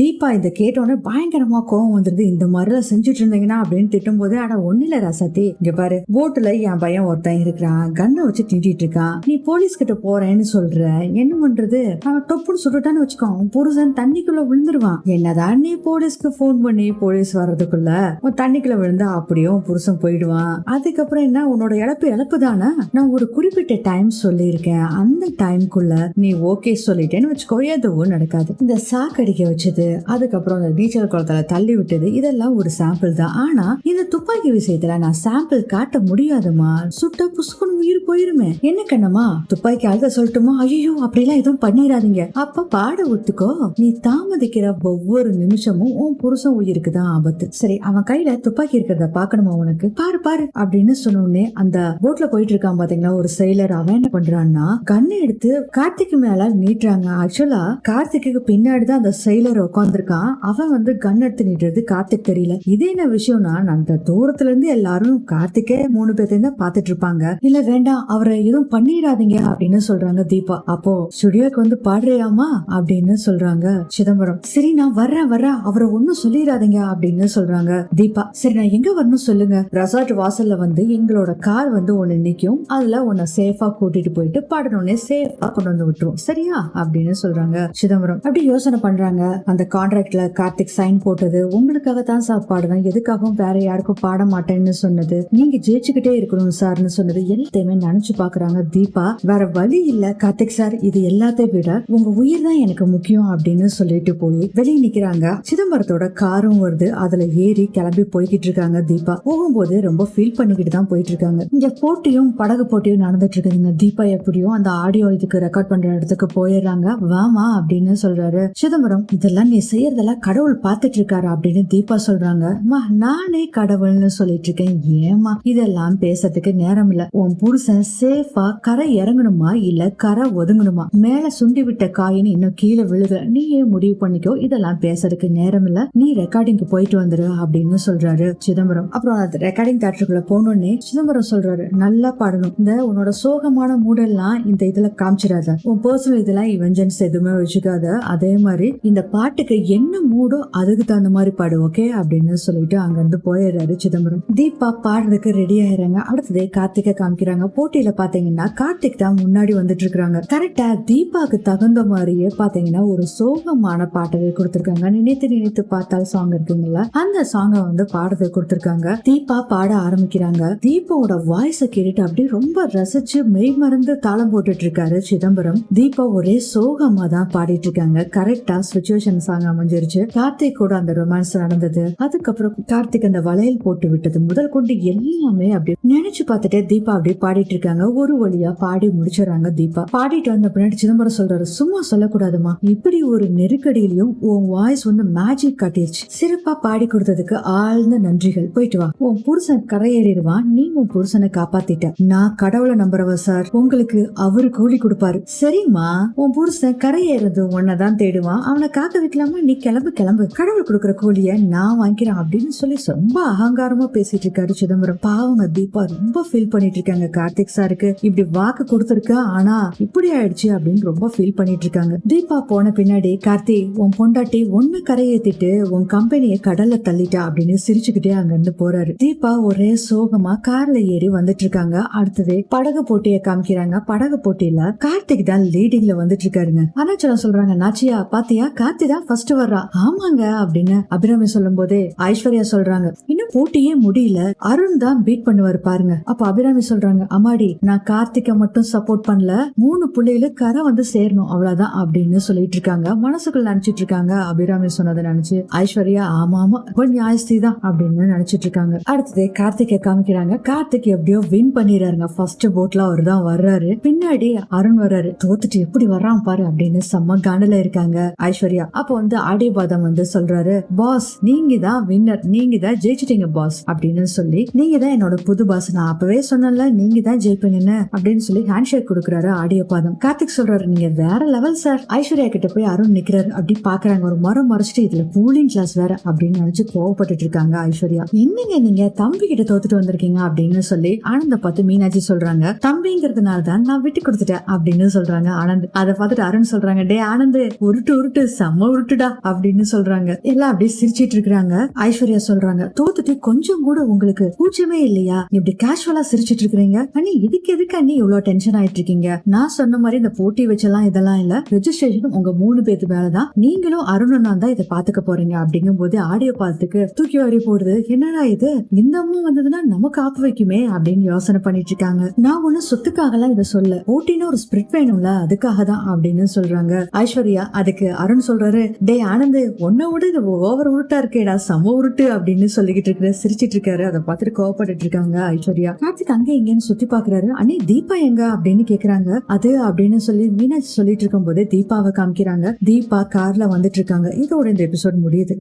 தீபா இதை கேட்டோன்னே பயங்கரமா கோவம் வந்துருது. இந்த மாதிரிலாம் செஞ்சுட்டு இருந்தீங்கன்னா அப்படின்னு திட்டும் போது ஆனா இல்ல ரசத்தி இங்க பாரு போட்டுல என் பையன் ஒருத்தன் இருக்கிறான். கண்ணை வச்சு திண்டிட்டு இருக்கான். நீ போலீஸ் கிட்ட போறேன்னு சொல்ற. என்ன பண்றது? அவன் டொப்புன்னு சுட்டுட்டான்னு வச்சுக்கோ. உன் புருஷன் தண்ணிக்குள்ள விழுந்துருவான். என்னதான் நீ போலீஸ்க்கு ஃபோன் பண்ணி போலீஸ் வர்றதுக்குள்ள? உன் தண்ணிக்குள்ள விழுந்தா அப்படியும் உன் புருஷன் போயிடுவான். அதுக்கப்புறம் என்ன? உன்னோட இழப்பு இழப்பு தானே நான் ஒரு குறிப்பிட்ட டைம் சொல்லியிருக்கேன். அந்த டைம்குள்ள நீ ஓகே சொல்லிட்டேன்னு வச்சுக்கோ. எதுவும் நடக்காது. இந்த சாக்கடிக்க வச்சது அதுக்கப்புறம் அந்த நீச்சல் குளத்துல தள்ளி விட்டது. இதெல்லாம் ஒரு சாம்பிள் தான். ஆனா இந்த துப்பாக்கி விஷயத்துல நான் சாம்பிள் காட்ட முடியாதுமா? சுட்டா புசுக்குன்னு உயிர் போயிருமே. என்ன கண்ணம்மா? துப்பாக்கி அழுத சொல்லட்டுமா? ஐயோ அப்படிலாம் எதுவும் பண்ணிடாதீங்க. அப்ப பாட ஒத்துக்கோ. நீ தாமதிக்கிற ஒவ்வொரு நிமிஷமும் உன் புருஷன் உயிருக்கு தான் ஆபத்து. சரி அவன் கையில துப்பாக்கி இருக்கிறத பாக்கணுமா உனக்கு? பாரு பாரு அப்படின்னு சொன்னோடனே அந்த போட்ல போயிட்டு இருக்கான் பாத்தீங்களா ஒரு செயலர் அவன் என்ன பண்றான்னா கண்ணை எடுத்து கார்த்திக் மேல நீட்டுறாங்க. ஆக்சுவலா கார்த்திக்கு பின்னாடி தான் அந்த செயலர் உட்காந்துருக்கான் அவன் வந்து கன் எடுத்து நீட்டுறது கார்த்திக் தெரியல. இது என்ன விஷயம்னா அந்த தூரத்துல இருந்து எல்லாரும் கார்த்திக்கே மூணு பேர்த்தையும் தான் பாத்துட்டு இருப்பாங்க இல்ல வேண்டாம் அவரை எதுவும் பண்ணிடாதீங்க அப்படின்னு சொல்றாங்க தீபா. அப்போ ஸ்டுடியோக்கு வந்து பாடுறியாமா? அப்படின்னு சொல்றாங்க சிதம்பரம். சரி நான் வர்றேன் வர்றேன் அவரை ஒன்னும் சொல்லிடாதீங்க அப்படின்னு சொல்றாங்க தீபா. சரி நான் எங்க வரணும் சொல்லுங்க. ரெசார்ட் வாசல்ல வந்து எங்களோட கார் வந்து ஒண்ணு நிக்கும். அதுல உன்னை சேஃபா கூட்டிட்டு போயிட்டு பாடணும்னே சேஃபா கொண்டு வந்து விட்டுரும் சரியா? அப்படின்னு சொல்றாங்க சிதம்பரம். அப்படி யோசனை பண்றாங்க? அந்த கான்ட்ராக்டில் கார்த்திக் சைன் போட்டது. உங்களுக்காக தான் சார் பாடுவேன். எதுக்காகவும் வேற யாருக்கும் பாட மாட்டேன்னு சொன்னது. நீங்க ஜெயிச்சுக்கிட்டே இருக்கணும் சார்னு சொன்னது எல்லாத்தையுமே நினைச்சு பாக்குறாங்க தீபா. வேற வழி இல்ல கார்த்திக் சார் இது எல்லாத்தையும் விட உங்க உயிர் தான் எனக்கு முக்கியம் அப்படின்னு சொல்லிட்டு போய் வெளியே நிக்கிறாங்க. சிதம்பரத்தோட காரும் வருது. அதுல ஏறி கிளம்பி போய்கிட்டு இருக்காங்க தீபா. போகும்போது ரொம்ப ஃபீல் பண்ணிக்கிட்டு தான் போயிட்டு இருக்காங்க. இங்க போட்டியும் படகு போட்டியும் நடந்துட்டு இருக்குதுங்க தீபா. எப்படியும் அந்த ஆடியோ இதுக்கு ரெக்கார்ட் பண்ற இடத்துக்கு போயிடுறாங்க. வாமா அப்படின்னு சொல்றாரு சிதம்பரம். இதெல்லாம் நீ செய்யறதெல்லாம் கடவுள் பார்த்துட்டு இருக்காரு அப்படின்னு தீபா சொல்றாங்க. "அம்மா, நானே கடவுள்னு சொல்லிட்டு இருக்கேன் ஏமா இதெல்லாம் பேசுறதுக்கு நேரம் இல்ல. உன் புருஷன் சேஃபா கரை இறங்கணுமா இல்ல கரை ஒதுங்கணுமா? மேல சுண்டி விட்ட காயின்னு இன்னும் கீழே விழுக. நீயே முடிவு பண்ணிக்கோ. இதெல்லாம் பேசுறதுக்கு நேரம் இல்ல. நீ ரெக்கார்டிங்க்கு போயிட்டு வந்துரு அப்படின்னு சொல்றாரு சிதம்பரம். அப்புறம் அந்த ரெக்கார்டிங் தேட்டருக்குள்ள போனோடனே சிதம்பரம் சொல்றாரு நல்லா பாடணும். இந்த உன்னோட சோகமான மூடெல்லாம் இந்த இதுல காமிச்சிடாத. உன் பர்சனல் இதெல்லாம் இவெஞ்சன்ஸ் எதுவுமே வச்சுக்காத. அதே மாதிரி இந்த பாட்டு பாட்டுக்கு என்ன மூடோ அதுக்கு தகுந்த மாதிரி பாடு ஓகே அப்படின்னு சொல்லிட்டு அங்கிருந்து போயிடுறாரு சிதம்பரம். தீபா பாடுறதுக்கு ரெடி ஆயிடுறாங்க. அடுத்ததே கார்த்திகை காமிக்கிறாங்க. போட்டியில பாத்தீங்கன்னா கார்த்திக் தான் முன்னாடி வந்துட்டு இருக்காங்க கரெக்டா தீபாக்கு தகுந்த மாதிரியே பாத்தீங்கன்னா ஒரு சோகமான பாட்டவே கொடுத்திருக்காங்க. நினைத்து நினைத்து பார்த்தால் சாங் இருக்குங்கல்ல அந்த சாங்கை வந்து பாடுறது கொடுத்திருக்காங்க. தீபா பாட ஆரம்பிக்கிறாங்க. தீபாவோட வாய்ஸ கேட்டுட்டு அப்படியே ரொம்ப ரசிச்சு மெய் மறந்து தாளம் போட்டுட்டு இருக்காரு சிதம்பரம். தீபா ஒரே சோகமா தான் பாடிட்டு இருக்காங்க கரெக்டா சுச்சுவேஷன் சாங் அமைஞ்சிருச்சு. கார்த்திக் கூட அந்த ரொமான்ஸ் நடந்தது. அதுக்கப்புறம் கார்த்திக் அந்த வளையல் போட்டு விட்டது. முதல் கொண்டு எல்லாமே அப்படி நினைச்சு பார்த்துட்டே தீபா அப்படியே பாடிட்டு இருக்காங்க. ஒரு வழியா பாடி முடிச்சிடறாங்க தீபா. பாடிட்டு வந்த பின்னாடி சிதம்பரம் சொல்றாரு? சும்மா சொல்லக்கூடாதுமா. இப்படி ஒரு நெருக்கடியிலையும் உன் வாய்ஸ் வந்து மேஜிக் காட்டிருச்சு. சிறப்பா பாடி கொடுத்ததுக்கு ஆழ்ந்த நன்றிகள். போயிட்டு வா. உன் புருஷன் கரையேறிடுவான். நீ உன் புருஷனை காப்பாத்திட்ட. நான் கடவுளை நம்புறவ சார். உங்களுக்கு அவரு கூலி கொடுப்பாரு. சரிம்மா. உன் புருஷன் கரையேறது உன்னதான் தேடுவான். அவனை காக்க வைக்கலாமா நீ கிளம்பு கிளம்பு. கடவுள் கொடுக்குற கூலிய நான் வாங்கிக்கிறேன் அப்படின்னு சொல்லி ரொம்ப அகங்காரமா பேசிட்டு இருக்காரு சிதம்பரம். பாவங்க தீபா ரொம்ப ஃபீல் பண்ணிட்டு இருக்காங்க. கார்த்திக் சாருக்கு இப்படி வாக்கு கொடுத்துருக்க ஆனா இப்படி ஆயிடுச்சு அப்படின்னு ரொம்ப ஃபீல் பண்ணிட்டு இருக்காங்க. தீபா போன பின்னாடி கார்த்தி உன் பொண்டாட்டி ஒன்னு கரையேத்திட்டு உன் கம்பெனியை கடல்ல தள்ளிட்டா அப்படின்னு சிரிச்சுக்கிட்டே அங்க இருந்து போறாரு. தீபா ஒரே சோகமா கார்ல ஏறி வந்துட்டு இருக்காங்க. அடுத்தது படகு போட்டியை காமிக்கிறாங்க. படகு போட்டியில கார்த்திக் தான் லீடிங்ல வந்துட்டு இருக்காருங்க. அருணாச்சலம் சொல்றாங்க நாச்சியா பாத்தியா? கார்த்தி தான் ஃபர்ஸ்ட் வர்றா. ஆமாங்க அப்படின்னு அபிராமி சொல்லும் போதே ஐஸ்வர்யா சொல்றாங்க. இன்னும் போட்டியே முடியல. அருண் தான் பீட் பண்ணுவாரு பாருங்க. அப்ப அபிராமி சொல்றாங்க அம்மாடி நான் கார்த்திகை மட்டும் சப்போர்ட் பண்ணல. மூணு பிள்ளைகளு கரை வந்து சேரணும் அவ்வளவுதான் அப்படின்னு சொல்லிட்டு இருக்காங்க. மனசுக்குள்ள நினைச்சிட்டு இருக்காங்க அபிராமி சொன்னதை நினைச்சு. ஐஸ்வர்யா ஆமா ஆமா நியாயஸ்தி தான் அப்படின்னு நினைச்சிட்டு இருக்காங்க. அடுத்தது கார்த்திகை காமிக்கிறாங்க. கார்த்திக் எப்படியோ வின் பண்ணிடுறாருங்க. ஃபர்ஸ்ட் போட்ல அவர் தான் வர்றாரு. பின்னாடி அருண் வர்றாரு. தோத்துட்டு எப்படி வர்றான் பாரு அப்படின்னு செம்ம காண்டல இருக்காங்க ஐஸ்வர்யா. அப்ப வந்து ஆடிபாதம் வந்து சொல்றாரு பாஸ் நீங்க தான் வின்னர் நீங்க தான் ஜெயிச்சிட்டீங்க பாஸ் அப்படின்னு சொல்லி நீங்க தான் என்னோட புது பாஸ் நான் அப்பவே சொன்னல நீங்க தான் ஜெயிப்பீங்கன்னு அப்படின்னு சொல்லி ஹேண்ட் ஷேக் கொடுக்குறாரு ஆடியபாதம். கார்த்திக் சொல்றாரு நீங்க வேற லெவல் சார் ஐஸ்வர்யா கிட்ட போய் அருண் நிக்கிறாரு அப்படி பாக்குறாங்க. ஒரு மரம் மறைச்சிட்டு இதுல கூலிங் கிளாஸ் வேற அப்படின்னு நினைச்சு கோவப்பட்டுட்டு இருக்காங்க ஐஸ்வர்யா. என்னங்க நீங்க தம்பி கிட்ட தோத்துட்டு வந்திருக்கீங்க? அப்படின்னு சொல்லி ஆனந்த பார்த்து மீனாட்சி சொல்றாங்க. தம்பிங்கிறதுனால தான் நான் விட்டு கொடுத்துட்டேன் அப்படின்னு சொல்றாங்க ஆனந்த். அதை பார்த்துட்டு அருண் சொல்றாங்க டே ஆனந்த் உருட்டு உருட்டு செம்ம உருட்டுடா அப்படின்னு சொல்றாங்க. எல்லாம் அப்படியே சிரிச்சிட்டு இருக்கிறாங்க. ஐஸ்வர்யா சொல்றாங்க தோத்துட்டு கொஞ்சம் கூட உங்களுக்கு கூச்சமே இல்லையா? இப்படி கேஷுவலா சிரிச்சிட்டு இருக்கீங்க அண்ணி இதுக்கு எதுக்கு அண்ணி இவ்வளவு டென்ஷன் ஆயிட்டு இருக்கீங்க? நான் சொன்ன மாதிரி இந்த போட்டி வச்செல்லாம் இதெல்லாம் இல்ல. ரெஜிஸ்ட்ரேஷன் உங்க மூணு பேத்து மேலதான். நீங்களும் அருணனா தான் இதை பாத்துக்க போறீங்க. அப்படிங்கும் போது ஆடியோ பாத்துக்கு தூக்கி வாரி போடுது. என்னடா இது? இந்த அம்மா வந்ததுன்னா நமக்கு ஆப்பு வைக்குமே? அப்படின்னு யோசனை பண்ணிட்டு இருக்காங்க. நான் ஒண்ணு சொத்துக்காகலாம் இதை சொல்ல போட்டின்னு ஒரு ஸ்பிரிட் வேணும்ல அதுக்காக தான் அப்படின்னு சொல்றாங்க. ஐஸ்வர்யா அதுக்கு அருண் சொல்றாரு டே ஆனந்த் உன்னை விட இது ஓவர் உருட்டா இருக்கேடா செம உருட்டு அப்படின்னு சொல்லிக்கிட்டு இருக்கிற சிரிச்சிட்டு இருக்காரு. அதை பார்த்துட்டு கோவப்பட்டுட்டு இருக்காங்க ஐஸ்வர்யா. கார்த்திக் அங்க இங்கன்னு சுத்தி பாக்குறாரு அண்ணே தீபா எங்க? அப்படின்னு கேக்குறாங்க. அது அப்படின்னு சொல்லி மீனாட்சி சொல்லிட்டு இருக்கும் போது தீபாவை காமிக்கிறாங்க. தீபா கார்ல வந்துட்டு இருக்காங்க. இதோட இந்த எபிசோட் முடியுது.